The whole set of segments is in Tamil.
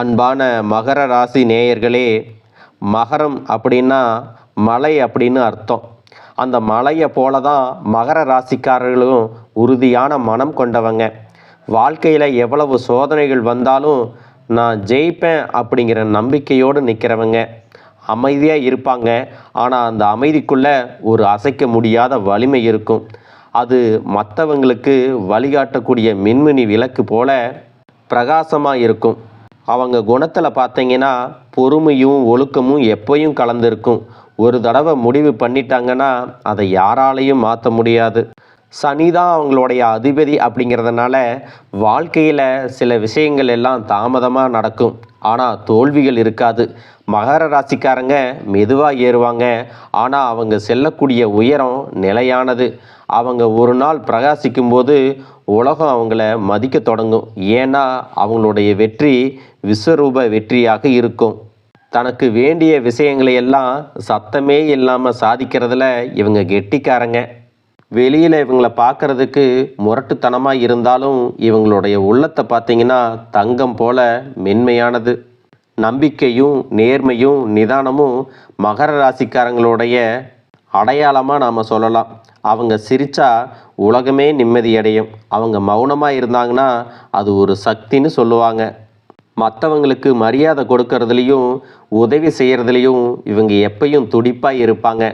அன்பான மகர ராசி நேயர்களே மகரம் அப்படின்னா மலை அப்படின்னு அர்த்தம். அந்த மலையை போல தான் மகர ராசிக்காரர்களும் உறுதியான மனம் கொண்டவங்க. வாழ்க்கையில் எவ்வளவு சோதனைகள் வந்தாலும் நான் ஜெயிப்பேன் அப்படிங்கிற நம்பிக்கையோடு நிற்கிறவங்க அமைதியாக இருப்பாங்க. ஆனால் அந்த அமைதிக்குள்ளே ஒரு அசைக்க முடியாத வலிமை இருக்கும். அது மற்றவங்களுக்கு வழிகாட்டக்கூடிய மின்மினி விளக்கு போல பிரகாசமாக இருக்கும். அவங்க குணத்தில் பார்த்தீங்கன்னா பொறுமையும் ஒழுக்கமும் எப்பயும் கலந்துருக்கும். ஒரு தடவை முடிவு பண்ணிட்டாங்கன்னா அதை யாராலையும் மாற்ற முடியாது. சனி தான் அவங்களுடைய அதிபதி அப்படிங்கிறதுனால வாழ்க்கையில் சில விஷயங்கள் எல்லாம் தாமதமாக நடக்கும். ஆனால் தோல்விகள் இருக்காது. மகர ராசிக்காரங்க மெதுவாக ஏறுவாங்க. ஆனால் அவங்க செல்லக்கூடிய உயரம் நிலையானது. அவங்க ஒரு நாள் பிரகாசிக்கும் போது உலகம் அவங்கள மதிக்க தொடங்கும். ஏன்னா அவங்களுடைய வெற்றி விஸ்வரூப வெற்றியாக இருக்கும். தனக்கு வேண்டிய விஷயங்களை எல்லாம் சத்தமே இல்லாமல் சாதிக்கிறதுல இவங்க கெட்டிக்காரங்க. வெளியில் இவங்களை பார்க்கறதுக்கு முரட்டுத்தனமாக இருந்தாலும் இவங்களுடைய உள்ளத்தை பார்த்தீங்கன்னா தங்கம் போல மென்மையானது. நம்பிக்கையும் நேர்மையும் நிதானமும் மகர ராசிக்காரங்களுடைய அடையாளமாக நாம் சொல்லலாம். அவங்க சிரித்தா உலகமே நிம்மதியடையும். அவங்க மௌனமாக இருந்தாங்கன்னா அது ஒரு சக்தின்னு சொல்லுவாங்க. மற்றவங்களுக்கு மரியாதை கொடுக்கறதுலையும் உதவி செய்கிறதுலையும் இவங்க எப்பையும் துடிப்பாக இருப்பாங்க.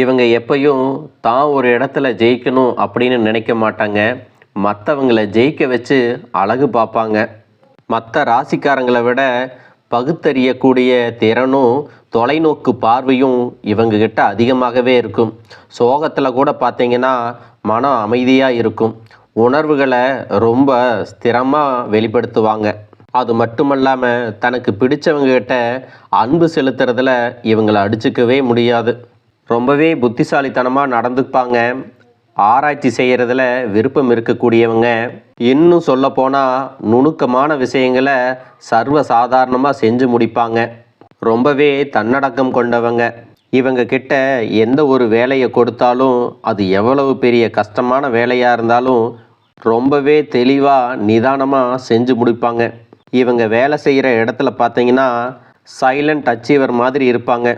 இவங்க எப்பையும் தான் ஒரு இடத்துல ஜெயிக்கணும் அப்படின்னு நினைக்க மாட்டாங்க. மற்றவங்கள ஜெயிக்க வச்சு அழகு பார்ப்பாங்க. மற்ற ராசிக்காரங்களை விட பகுத்தறியக்கூடிய திறனும் தொலைநோக்கு பார்வையும் இவங்கக்கிட்ட அதிகமாகவே இருக்கும். சோகத்தில் கூட பார்த்தீங்கன்னா மனம் அமைதியாக இருக்கும். உணர்வுகளை ரொம்ப ஸ்திரமாக வெளிப்படுத்துவாங்க. அது மட்டுமல்லாமல் தனக்கு பிடிச்சவங்ககிட்ட அன்பு செலுத்துறதுல இவங்களை அடிச்சுக்கவே முடியாது. ரொம்பவே புத்திசாலித்தனமாக நடந்துப்பாங்க. ஆராய்ச்சி செய்கிறதுல விருப்பம் இருக்கக்கூடியவங்க. இன்னும் சொல்லப்போனால் நுணுக்கமான விஷயங்களை சர்வ சாதாரணமாக செஞ்சு முடிப்பாங்க. ரொம்பவே தன்னடக்கம் கொண்டவங்க. இவங்க கிட்ட எந்த ஒரு வேலையை கொடுத்தாலும் அது எவ்வளவு பெரிய கஷ்டமான வேலையாக இருந்தாலும் ரொம்பவே தெளிவாக நிதானமாக செஞ்சு முடிப்பாங்க. இவங்க வேலை செய்கிற இடத்துல பார்த்தீங்கன்னா சைலண்ட் அச்சீவர் மாதிரி இருப்பாங்க.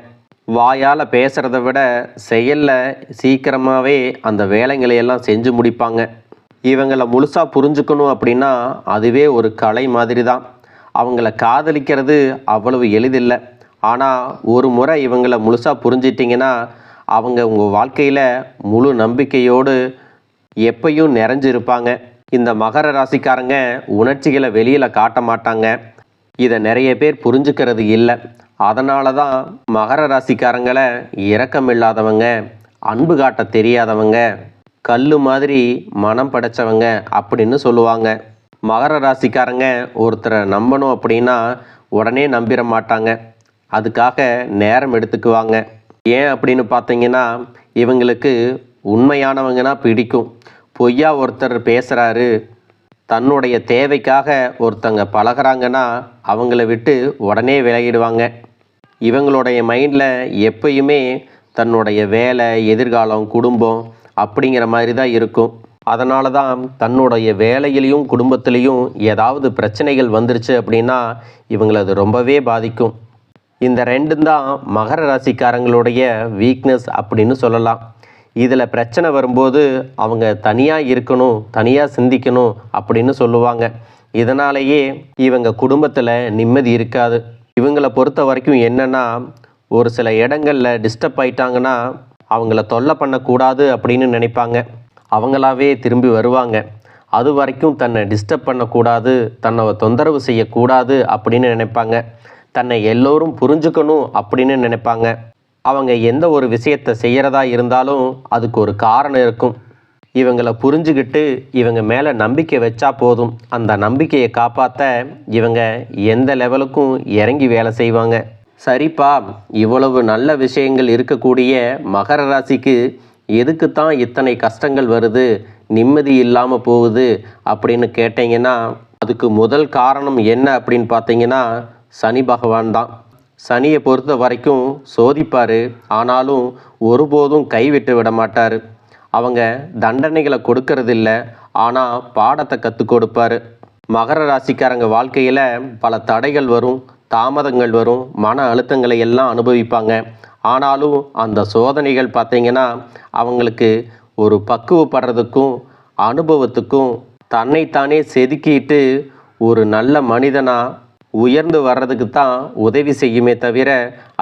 வாயால் பேசுகிறத விட செயலில் சீக்கிரமாகவே அந்த வேலைங்களையெல்லாம் செஞ்சு முடிப்பாங்க. இவங்களை முழுசாக புரிஞ்சுக்கணும் அப்படின்னா அதுவே ஒரு கலை மாதிரி தான் அவங்கள காதலிக்கிறது அவ்வளவு எளிதில்லை. ஆனால் ஒரு முறை இவங்களை முழுசாக புரிஞ்சிட்டிங்கன்னா அவங்க உங்கள் வாழ்க்கையில் முழு நம்பிக்கையோடு எப்பையும் நிறைஞ்சிருப்பாங்க. இந்த மகர ராசிக்காரங்க உணர்ச்சிகளை வெளியில் காட்ட மாட்டாங்க. இதை நிறைய பேர் புரிஞ்சுக்கிறது இல்லை. அதனால தான் மகர ராசிக்காரங்களை இரக்கம் இல்லாதவங்க அன்பு காட்ட தெரியாதவங்க கல் மாதிரி மனம் படைச்சவங்க அப்படின்னு சொல்லுவாங்க. மகர ராசிக்காரங்க ஒருத்தரை நம்பணும் அப்படின்னா உடனே நம்பிட மாட்டாங்க. அதுக்காக நேரம் எடுத்துக்குவாங்க. ஏன் அப்படின்னு பார்த்தீங்கன்னா இவங்களுக்கு உண்மையானவங்கன்னா பிடிக்கும். பொய்யா ஒருத்தர் பேசுகிறாரு தன்னுடைய தேவைக்காக ஒருத்தங்க பழகுறாங்கன்னா அவங்கள விட்டு உடனே விலகிடுவாங்க. இவங்களுடைய மைண்டில் எப்பயுமே தன்னுடைய வேலை எதிர்காலம் குடும்பம் அப்படிங்கிற மாதிரி தான் இருக்கும். அதனால தான் தன்னுடைய வேலையிலையும் குடும்பத்திலையும் ஏதாவது பிரச்சனைகள் வந்துருச்சு அப்படின்னா இவங்களை அது ரொம்பவே பாதிக்கும். இந்த ரெண்டும் தான் மகர ராசிக்காரங்களுடைய வீக்னஸ் அப்படின்னு சொல்லலாம். இதில் பிரச்சனை வரும்போது அவங்க தனியாக இருக்கணும் தனியாக சிந்திக்கணும் அப்படின்னு சொல்லுவாங்க. இதனாலேயே இவங்க குடும்பத்தில் நிம்மதி இருக்காது. இவங்களை பொறுத்த வரைக்கும் என்னென்னா ஒரு சில இடங்களில் டிஸ்டர்ப் ஆயிட்டாங்கன்னா அவங்கள தொல்லை பண்ணக்கூடாது அப்படின்னு நினைப்பாங்க. அவங்களாவே திரும்பி வருவாங்க. அது வரைக்கும் தன்னை டிஸ்டர்ப் பண்ணக்கூடாது தன்னை தொந்தரவு செய்யக்கூடாது அப்படின்னு நினைப்பாங்க. தன்னை எல்லோரும் புரிஞ்சுக்கணும் அப்படின்னு நினைப்பாங்க. அவங்க எந்த ஒரு விஷயத்தை செய்கிறதா இருந்தாலும் அதுக்கு ஒரு காரணம் இருக்கும். இவங்களை புரிஞ்சுக்கிட்டு இவங்க மேலே நம்பிக்கை வச்சா போதும். அந்த நம்பிக்கையை காப்பாற்ற இவங்க எந்த லெவலுக்கும் இறங்கி வேலை செய்வாங்க. சரிப்பா இவ்வளவு நல்ல விஷயங்கள் இருக்கக்கூடிய மகர ராசிக்கு எதுக்கு தான் இத்தனை கஷ்டங்கள் வருது நிம்மதி இல்லாமல் போகுது அப்படின்னு கேட்டிங்கன்னா அதுக்கு முதல் காரணம் என்ன அப்படின்னு பார்த்தீங்கன்னா சனி பகவான் தான். சனியை பொறுத்த வரைக்கும் சோதிப்பார். ஆனாலும் ஒருபோதும் கைவிட்டு விட மாட்டார். அவங்க தண்டனைகளை கொடுக்கறதில்ல ஆனால் பாடத்தை கற்றுக் கொடுப்பாரு. மகர ராசிக்காரங்க வாழ்க்கையில் பல தடைகள் வரும் தாமதங்கள் வரும் மன அழுத்தங்களை எல்லாம் அனுபவிப்பாங்க. ஆனாலும் அந்த சோதனைகள் பார்த்தீங்கன்னா அவங்களுக்கு ஒரு பக்குவப்படுறதுக்கும் அனுபவத்துக்கும் தன்னைத்தானே செதுக்கிட்டு ஒரு நல்ல மனிதனாக உயர்ந்து வர்றதுக்கு தான் உதவி செய்யுமே தவிர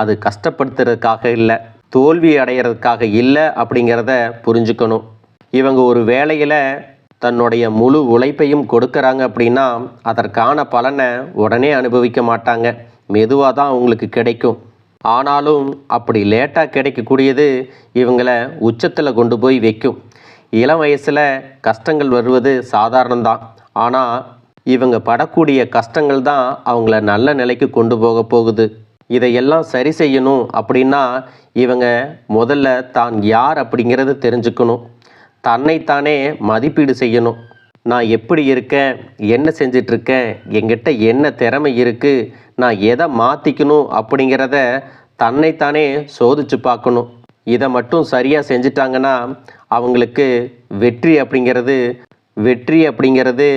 அது கஷ்டப்படுத்துறதுக்காக இல்லை. தோல்வி அடைகிறதுக்காக இல்லை அப்படிங்கிறத புரிஞ்சுக்கணும். இவங்க ஒரு வேலையில் தன்னுடைய முழு உழைப்பையும் கொடுக்குறாங்க அப்படின்னா அதற்கான பலனை உடனே அனுபவிக்க மாட்டாங்க. மெதுவாக தான் அவங்களுக்கு கிடைக்கும். ஆனாலும் அப்படி லேட்டாக கிடைக்கக்கூடியது இவங்களை உச்சத்தில் கொண்டு போய் வைக்கும். இளம் வயசில் கஷ்டங்கள் வருவது சாதாரணம்தான் ஆனால் இவங்க படக்கூடிய கஷ்டங்கள் தான் அவங்கள நல்ல நிலைக்கு கொண்டு போக போகுது. இதையெல்லாம் சரி செய்யணும் அப்படின்னா இவங்க முதல்ல தான் யார் அப்படிங்கிறத தெரிஞ்சுக்கணும். தன்னைத்தானே மதிப்பீடு செய்யணும். நான் எப்படி இருக்கேன்? என்ன செஞ்சிட்ருக்கேன்? எங்கிட்ட என்ன திறமை இருக்குது நான் எதை மாற்றிக்கணும் அப்படிங்கிறத தன்னைத்தானே சோதிச்சு பார்க்கணும். இதை மட்டும் சரியாக செஞ்சிட்டாங்கன்னா அவங்களுக்கு வெற்றி அப்படிங்கிறது வெற்றி அப்படிங்கிறது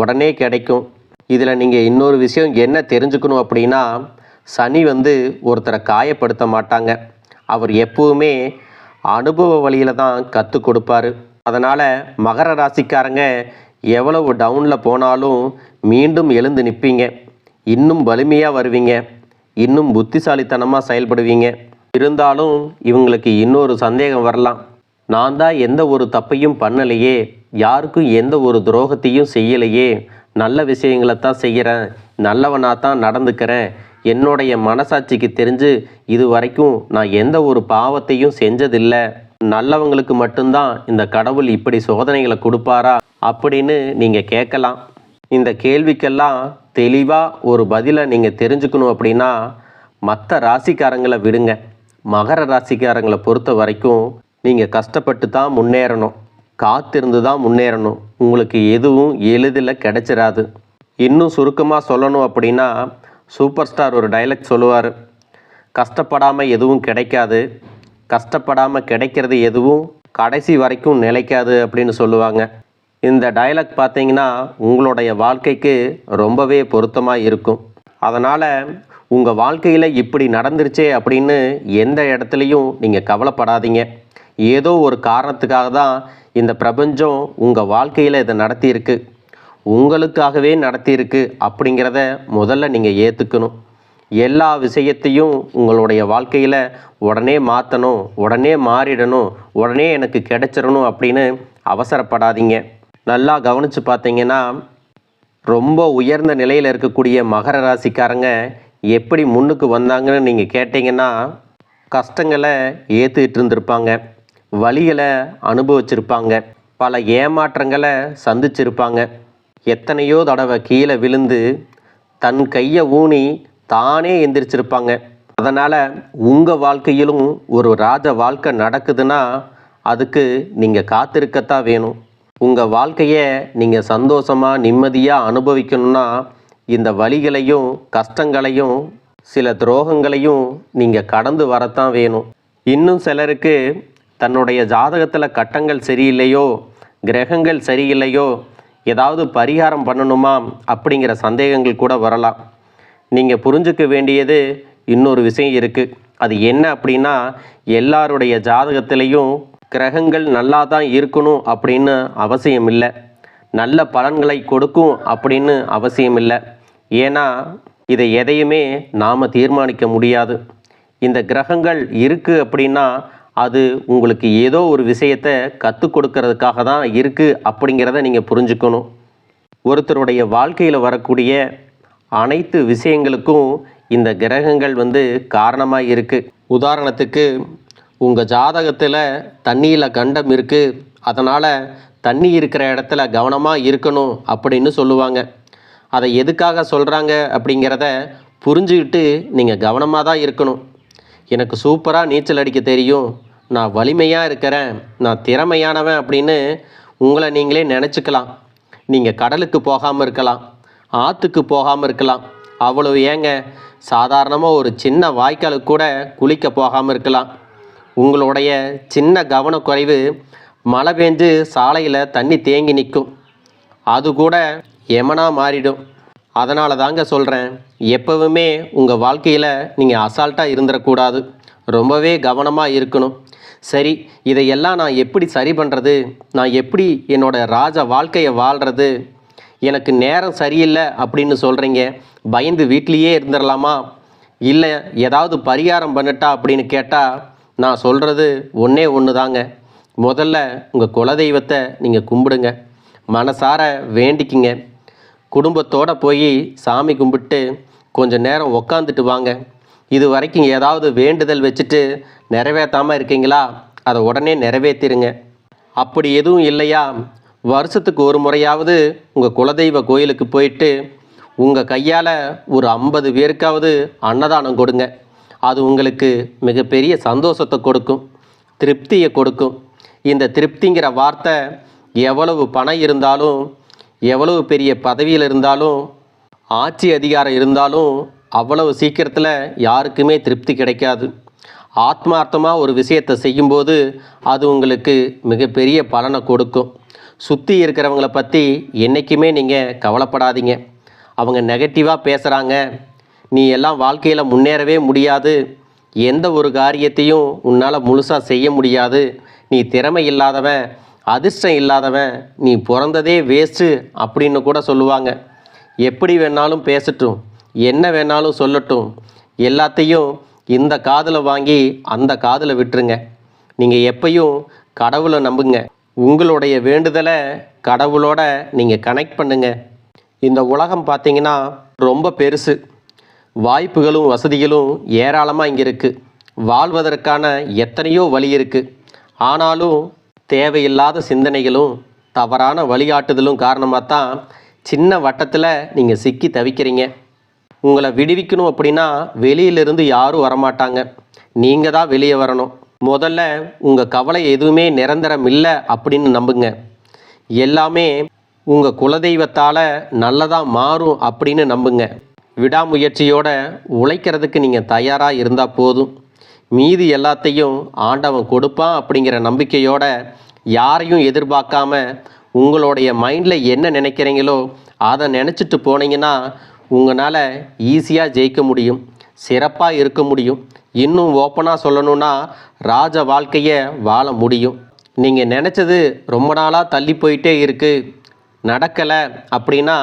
உடனே கிடைக்கும். இதில் நீங்கள் இன்னொரு விஷயம் என்ன தெரிஞ்சுக்கணும் அப்படின்னா சனி வந்து ஒருத்தரை காயப்படுத்த மாட்டாங்க. அவர் எப்பவுமே அனுபவ வழியில் தான் கற்றுக் கொடுப்பாரு. அதனால் மகர ராசிக்காரங்க எவ்வளவு டவுனில் போனாலும் மீண்டும் எழுந்து நிற்பீங்க இன்னும் வலிமையாக வருவீங்க. இன்னும் புத்திசாலித்தனமாக செயல்படுவீங்க. இருந்தாலும் இவங்களுக்கு இன்னொரு சந்தேகம் வரலாம். நான் தான் எந்த ஒரு தப்பையும் பண்ணலையே. யாருக்கும் எந்த ஒரு துரோகத்தையும் செய்யலையே. நல்ல விஷயங்களை தான் செய்கிறேன் நல்லவனாக தான் நடந்துக்கிறேன். என்னுடைய மனசாட்சிக்கு தெரிஞ்சு இது வரைக்கும் நான் எந்த ஒரு பாவத்தையும் செஞ்சதில்லை. நல்லவங்களுக்கு மட்டும்தான் இந்த கடவுள் இப்படி சோதனைகளை கொடுப்பாரா அப்படின்னு நீங்கள் கேட்கலாம். இந்த கேள்விக்கெல்லாம் தெளிவாக ஒரு பதிலை நீங்கள் தெரிஞ்சுக்கணும் அப்படின்னா மற்ற ராசிக்காரங்களை விடுங்க. மகர ராசிக்காரங்களை பொறுத்த வரைக்கும் நீங்கள் கஷ்டப்பட்டு தான் முன்னேறணும். காத்திருந்து தான் முன்னேறணும். உங்களுக்கு எதுவும் எளிதில் கிடைச்சிடாது இன்னும் சுருக்கமாக சொல்லணும் அப்படின்னா சூப்பர் ஸ்டார் ஒரு டைலாக் சொல்லுவார். கஷ்டப்படாமல் எதுவும் கிடைக்காது. கஷ்டப்படாமல் கிடைக்கிறது எதுவும் கடைசி வரைக்கும் நிலைக்காது அப்படின்னு சொல்லுவாங்க. இந்த டயலாக் பார்த்தீங்கன்னா உங்களுடைய வாழ்க்கைக்கு ரொம்பவே பொருத்தமாக இருக்கும். அதனால் உங்கள் வாழ்க்கையில் இப்படி நடந்துருச்சே அப்படின்னு எந்த இடத்துலையும் நீங்கள் கவலைப்படாதீங்க. ஏதோ ஒரு காரணத்துக்காக தான் இந்த பிரபஞ்சம் உங்கள் வாழ்க்கையில் இதை நடத்தியிருக்கு. உங்களுக்காகவே நடத்தியிருக்கு அப்படிங்கிறத முதல்ல நீங்கள் ஏற்றுக்கணும் எல்லா விஷயத்தையும் உங்களுடைய வாழ்க்கையில் உடனே மாற்றணும் உடனே மாறிடணும் உடனே எனக்கு கிடைச்சிடணும் அப்படின்னு அவசரப்படாதீங்க. நல்லா கவனித்து பார்த்தீங்கன்னா ரொம்ப உயர்ந்த நிலையில் இருக்கக்கூடிய மகர ராசிக்காரங்க எப்படி முன்னுக்கு வந்தாங்கன்னு நீங்கள் கேட்டிங்கன்னா கஷ்டங்களை ஏற்றுக்கிட்டு இருந்திருப்பாங்க. வழிகளை அனுபவிச்சிருப்பாங்க. பல ஏமாற்றங்களை சந்திச்சிருப்பாங்க. எத்தனையோ தடவை கீழே விழுந்து தன் கையை ஊனி தானே எந்திரிச்சிருப்பாங்க. அதனால் உங்கள் வாழ்க்கையிலும் ஒரு ராஜ வாழ்க்கை நடக்குதுன்னா அதுக்கு நீங்கள் காத்திருக்கத்தான் வேணும். உங்கள் வாழ்க்கையை நீங்கள் சந்தோஷமாக நிம்மதியாக அனுபவிக்கணும்னா இந்த வழிகளையும் கஷ்டங்களையும் சில துரோகங்களையும் நீங்கள் கடந்து வரத்தான் வேணும். இன்னும் சிலருக்கு தன்னுடைய ஜாதகத்தில் கட்டங்கள் சரியில்லையோ கிரகங்கள் சரியில்லையோ ஏதாவது பரிகாரம் பண்ணணுமா அப்படிங்கிற சந்தேகங்கள் கூட வரலாம். நீங்கள் புரிஞ்சுக்க வேண்டியது இன்னொரு விஷயம் இருக்குது அது என்ன அப்படின்னா எல்லாருடைய ஜாதகத்திலையும் கிரகங்கள் நல்லா தான் இருக்கணும் அப்படின்னு அவசியம் இல்லை நல்ல பலன்களை கொடுக்கும் அப்படின்னு அவசியம் இல்லை ஏன்னா இதை எதையுமே நாம் தீர்மானிக்க முடியாது. இந்த கிரகங்கள் இருக்குது அப்படின்னா அது உங்களுக்கு ஏதோ ஒரு விஷயத்தை கற்றுக் கொடுக்கறதுக்காக தான் இருக்குது அப்படிங்கிறத நீங்கள் புரிஞ்சுக்கணும். ஒருத்தருடைய வாழ்க்கையில் வரக்கூடிய அனைத்து விஷயங்களுக்கும் இந்த கிரகங்கள் வந்து காரணமாக இருக்குது உதாரணத்துக்கு உங்கள் ஜாதகத்தில் தண்ணியில் கண்டம் இருக்குது அதனால் தண்ணி இருக்கிற இடத்துல கவனமாக இருக்கணும் அப்படின்னு சொல்லுவாங்க. அதை எதுக்காக சொல்கிறாங்க அப்படிங்கிறத புரிஞ்சுக்கிட்டு நீங்கள் கவனமாக தான் இருக்கணும். எனக்கு சூப்பராக நீச்சல் அடிக்க தெரியும். நான் வலிமையாக இருக்கிறேன் நான் திறமையானவன் அப்படின்னு உங்களை நீங்களே நினச்சிக்கலாம். நீங்கள் கடலுக்கு போகாமல் இருக்கலாம் ஆற்றுக்கு போகாமல் இருக்கலாம். அவ்வளவு ஏங்க சாதாரணமாக ஒரு சின்ன வாய்க்காலுக்கு கூட குளிக்க போகாமல் இருக்கலாம். உங்களுடைய சின்ன கவனக்குறைவு மழை பெஞ்சு சாலையில் தண்ணி தேங்கி நிற்கும். அது கூட எமனா மாறிடும். அதனால தாங்க சொல்கிறேன் எப்பவுமே உங்கள் வாழ்க்கையில் நீங்கள் அசால்ட்டாக இருந்துடக்கூடாது ரொம்பவே கவனமாக இருக்கணும். சரி இதையெல்லாம் நான் எப்படி சரி பண்ணுறது நான் எப்படி என்னோட ராஜ வாழ்க்கையை வாழ்கிறது எனக்கு நேரம் சரியில்லை அப்படின்னு சொல்கிறீங்க பயந்து வீட்லேயே இருந்துடலாமா இல்லை ஏதாவது பரிகாரம் பண்ணட்டா அப்படின்னு கேட்டால் நான் சொல்கிறது ஒன்றே ஒன்று தாங்க முதல்ல உங்கள் குலதெய்வத்தை நீங்கள் கும்பிடுங்க. மனசார வேண்டிக்கிங்க. குடும்பத்தோடு போய் சாமி கும்பிட்டு கொஞ்சம் நேரம் உக்காந்துட்டு வாங்க. இது வரைக்கும் ஏதாவது வேண்டுதல் வச்சுட்டு நிறைவேற்றாமல் இருக்கீங்களா? அதை உடனே நிறைவேற்றிருங்க. அப்படி எதுவும் இல்லையா? வருஷத்துக்கு ஒரு முறையாவது உங்கள் குலதெய்வ கோயிலுக்கு போயிட்டு உங்கள் கையால் ஒரு ஐம்பது பேருக்காவது அன்னதானம் கொடுங்க. அது உங்களுக்கு மிகப்பெரிய சந்தோஷத்தை கொடுக்கும் திருப்தியை கொடுக்கும். இந்த திருப்திங்கிற வார்த்தை எவ்வளவு பணம் இருந்தாலும் எவ்வளவு பெரிய பதவியில் இருந்தாலும் ஆட்சி அதிகாரம் இருந்தாலும் அவ்வளவு சீக்கிரத்தில் யாருக்குமே திருப்தி கிடைக்காது. ஆத்மார்த்தமாக ஒரு விஷயத்தை செய்யும்போது அது உங்களுக்கு மிகப்பெரிய பலனை கொடுக்கும். சுற்றி இருக்கிறவங்கள பற்றி என்றைக்குமே நீங்கள் கவலைப்படாதீங்க. அவங்க நெகட்டிவாக பேசுகிறாங்க நீ எல்லாம் வாழ்க்கையில் முன்னேறவே முடியாது. எந்த ஒரு காரியத்தையும் உன்னால் முழுசாக செய்ய முடியாது. நீ திறமை இல்லாதவன் அதிர்ஷ்டம் இல்லாதவன் நீ பிறந்ததே வேஸ்ட்டு அப்படின்னு கூட சொல்லுவாங்க. எப்படி வேணாலும் பேசட்டும். என்ன வேணாலும் சொல்லட்டும். எல்லாத்தையும் இந்த காதில் வாங்கி அந்த காதில் விட்டுருங்க. நீங்கள் எப்பையும் கடவுளை நம்புங்க. உங்களுடைய வேண்டுதலை கடவுளோட நீங்கள் கனெக்ட் பண்ணுங்க. இந்த உலகம் பார்த்தீங்கன்னா ரொம்ப பெருசு. வாய்ப்புகளும் வசதிகளும் ஏராளமாக இங்கே இருக்குது வாழ்வதற்கான எத்தனையோ வழி இருக்குது ஆனாலும் தேவையில்லாத சிந்தனைகளும் தவறான வழிகாட்டுதலும் காரணமாக தான் சின்ன வட்டத்தில் நீங்கள் சிக்கி தவிக்கிறீங்க. உங்களை விடுவிக்கணும் அப்படின்னா வெளியிலிருந்து யாரும் வரமாட்டாங்க. நீங்கள் தான் வெளியே வரணும். முதல்ல உங்கள் கவலை எதுவுமே நிரந்தரம் இல்லை அப்படின்னு நம்புங்க. எல்லாமே உங்கள் குலதெய்வத்தால் நல்லதாக மாறும் அப்படின்னு நம்புங்க. விடாமுயற்சியோட உழைக்கிறதுக்கு நீங்கள் தயாராக இருந்தால் போதும். மீதி எல்லாத்தையும் ஆண்டவன் கொடுப்பான் அப்படிங்கிற நம்பிக்கையோட யாரையும் எதிர்பார்க்காம உங்களுடைய மைண்டில் என்ன நினைக்கிறீங்களோ அதை நினச்சிட்டு போனீங்கன்னா உங்களால் ஈஸியாக ஜெயிக்க முடியும் சிறப்பாக இருக்க முடியும். இன்னும் ஓப்பனாக சொல்லணும்னா ராஜ வாழ்க்கையை வாழ முடியும். நீங்கள் நினச்சது ரொம்ப நாளாக தள்ளி போயிட்டே இருக்குது நடக்கலை அப்படின்னா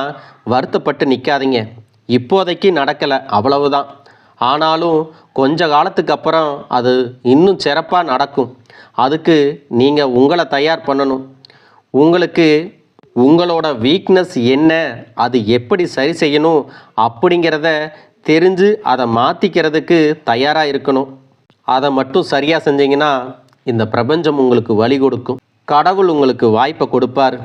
வருத்தப்பட்டு நிற்காதீங்க இப்போதைக்கு நடக்கலை அவ்வளவுதான். ஆனாலும் கொஞ்ச காலத்துக்கு அப்புறம் அது இன்னும் சிறப்பாக நடக்கும். அதுக்கு நீங்கள் உங்களை தயார் பண்ணணும். உங்களுக்கு உங்களோட வீக்னஸ் என்ன? அது எப்படி சரி செய்யணும்? அப்படிங்கிறத தெரிஞ்சு அதை மாற்றிக்கிறதுக்கு தயாராக இருக்கணும். அதை மட்டும் சரியாக செஞ்சீங்கன்னா இந்த பிரபஞ்சம் உங்களுக்கு வழி கொடுக்கும். கடவுள் உங்களுக்கு வாய்ப்பை கொடுப்பார்.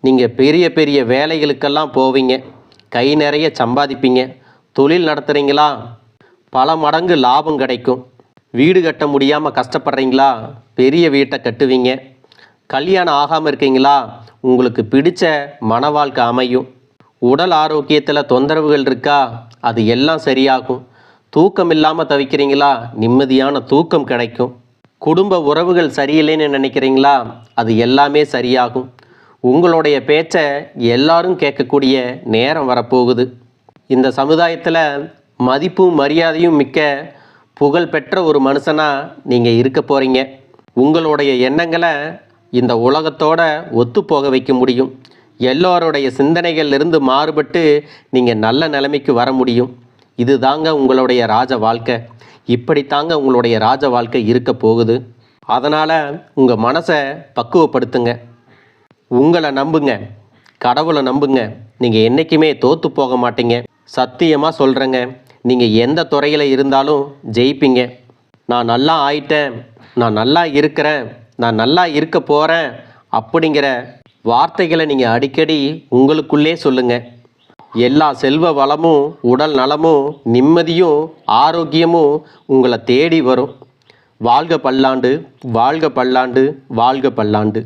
நீங்கள் பெரிய பெரிய வேலைகளுக்கெல்லாம் போவீங்க. கை நிறைய சம்பாதிப்பீங்க. தொழில் நடத்துகிறீங்களா பல மடங்கு லாபம் கிடைக்கும். வீடு கட்ட முடியாமல் கஷ்டப்படுறீங்களா? பெரிய வீட்டை கட்டுவீங்க. கல்யாணம் ஆகாமல் இருக்கீங்களா? உங்களுக்கு பிடிச்ச மன வாழ்க்கை அமையும். உடல் ஆரோக்கியத்தில் தொந்தரவுகள் இருக்கா? அது எல்லாம் சரியாகும். தூக்கம் இல்லாமல் தவிக்கிறீங்களா? நிம்மதியான தூக்கம் கிடைக்கும். குடும்ப உறவுகள் சரியில்லைன்னு நினைக்கிறீங்களா? அது எல்லாமே சரியாகும். உங்களுடைய பேச்சை எல்லாரும் கேட்கக்கூடிய நேரம் வரப்போகுது. இந்த சமுதாயத்தில் மதிப்பும் மரியாதையும் மிக்க புகழ் பெற்ற ஒரு மனுஷனாக நீங்கள் இருக்க போகிறீங்க உங்களுடைய எண்ணங்களை இந்த உலகத்தோட ஒத்து போக வைக்க முடியும். எல்லோருடைய சிந்தனைகள்லேருந்து மாறுபட்டு நீங்கள் நல்ல நிலைமைக்கு வர முடியும். இது தாங்க உங்களுடைய ராஜ வாழ்க்கை. இப்படி தாங்க உங்களுடைய ராஜ வாழ்க்கை இருக்க போகுது. அதனால் உங்கள் மனசை பக்குவப்படுத்துங்க. உங்களை நம்புங்க. கடவுளை நம்புங்க. நீங்கள் என்றைக்குமே தோற்று போக மாட்டீங்க. சத்தியமாக சொல்கிறேங்க நீங்கள் எந்த துறையில் இருந்தாலும் ஜெயிப்பீங்க. நான் நல்லா ஆயிட்டேன். நான் நல்லா இருக்கிறேன். நான் நல்லா இருக்க போகிறேன் அப்படிங்கிற வார்த்தைகளை நீங்கள் அடிக்கடி உங்களுக்குள்ளே சொல்லுங்கள் எல்லா செல்வ வளமும் உடல் நலமும் நிம்மதியும் ஆரோக்கியமும் உங்களை தேடி வரும். வாழ்க பல்லாண்டு வாழ்க பல்லாண்டு வாழ்க பல்லாண்டு.